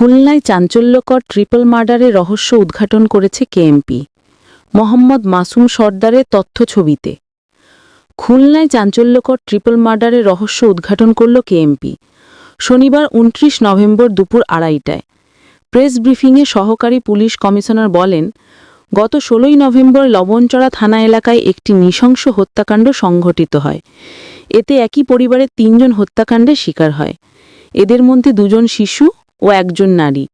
খুলনায় চাঞ্চল্যকর ট্রিপল মার্ডারের রহস্য উদ্ঘাটন করেছে কেএমপি। মোহাম্মদ মাসুম সর্দারের তথ্য ছবিতে। খুলনায় চাঞ্চল্যকর ট্রিপল মার্ডারের রহস্য উদ্ঘাটন করল কেএমপি। শনিবার উনত্রিশ নভেম্বর দুপুর আড়াইটায়। প্রেস ব্রিফিংয়ে সহকারী পুলিশ কমিশনার বলেন, গত ষোলোই নভেম্বর লবণচড়া থানা এলাকায় একটি নৃশংস হত্যাকাণ্ড সংঘটিত হয়। এতে একই পরিবারের তিনজন হত্যাকাণ্ডের শিকার হয়। এদের মধ্যে দুজন শিশু ও একজন নারী।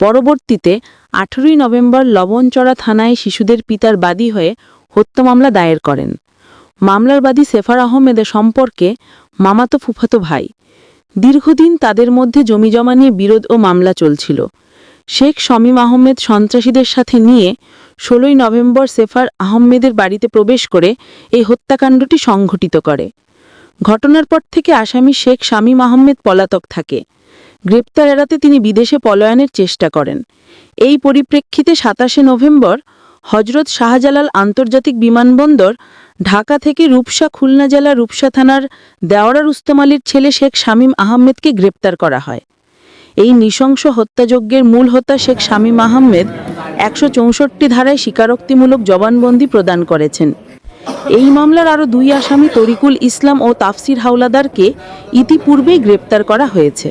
পরবর্তীতে আঠেরোই নভেম্বর লবণচড়া থানায় শিশুদের পিতার বাদী হয়ে হত্যা মামলা দায়ের করেন। মামলার বাদী সেফার আহমেদের সম্পর্কে মামাতো ফুফাতো ভাই। দীর্ঘদিন তাদের মধ্যে জমিজমা নিয়ে বিরোধ ও মামলা চলছিল। শেখ শমীম আহমেদ সন্ত্রাসীদের সাথে নিয়ে ষোলোই নভেম্বর সেফার আহমেদের বাড়িতে প্রবেশ করে এই হত্যাকাণ্ডটি সংঘটিত করে। ঘটনার পর থেকে আসামি শেখ শামীম আহমেদ পলাতক থাকে। গ্রেপ্তার এড়াতে তিনি বিদেশে পলায়নের চেষ্টা করেন। এই পরিপ্রেক্ষিতে সাতাশে নভেম্বর হজরত শাহজালাল আন্তর্জাতিক বিমানবন্দর ঢাকা থেকে রূপসা খুলনা জেলা রূপসা থানার দেওয়ারা রুস্তম ছেলে শেখ শামীম আহমেদকে গ্রেপ্তার করা হয়। এই নৃশংস হত্যাযজ্ঞের মূল হোতা শেখ শামীম আহমেদ একশো চৌষট্টি ধারায় স্বীকারোক্তিমূলক জবানবন্দি প্রদান করেছেন। এই মামলার আরও দুই আসামি তরিকুল ইসলাম ও তাফসির হাওলাদারকে ইতিপূর্বেই গ্রেপ্তার করা হয়েছে।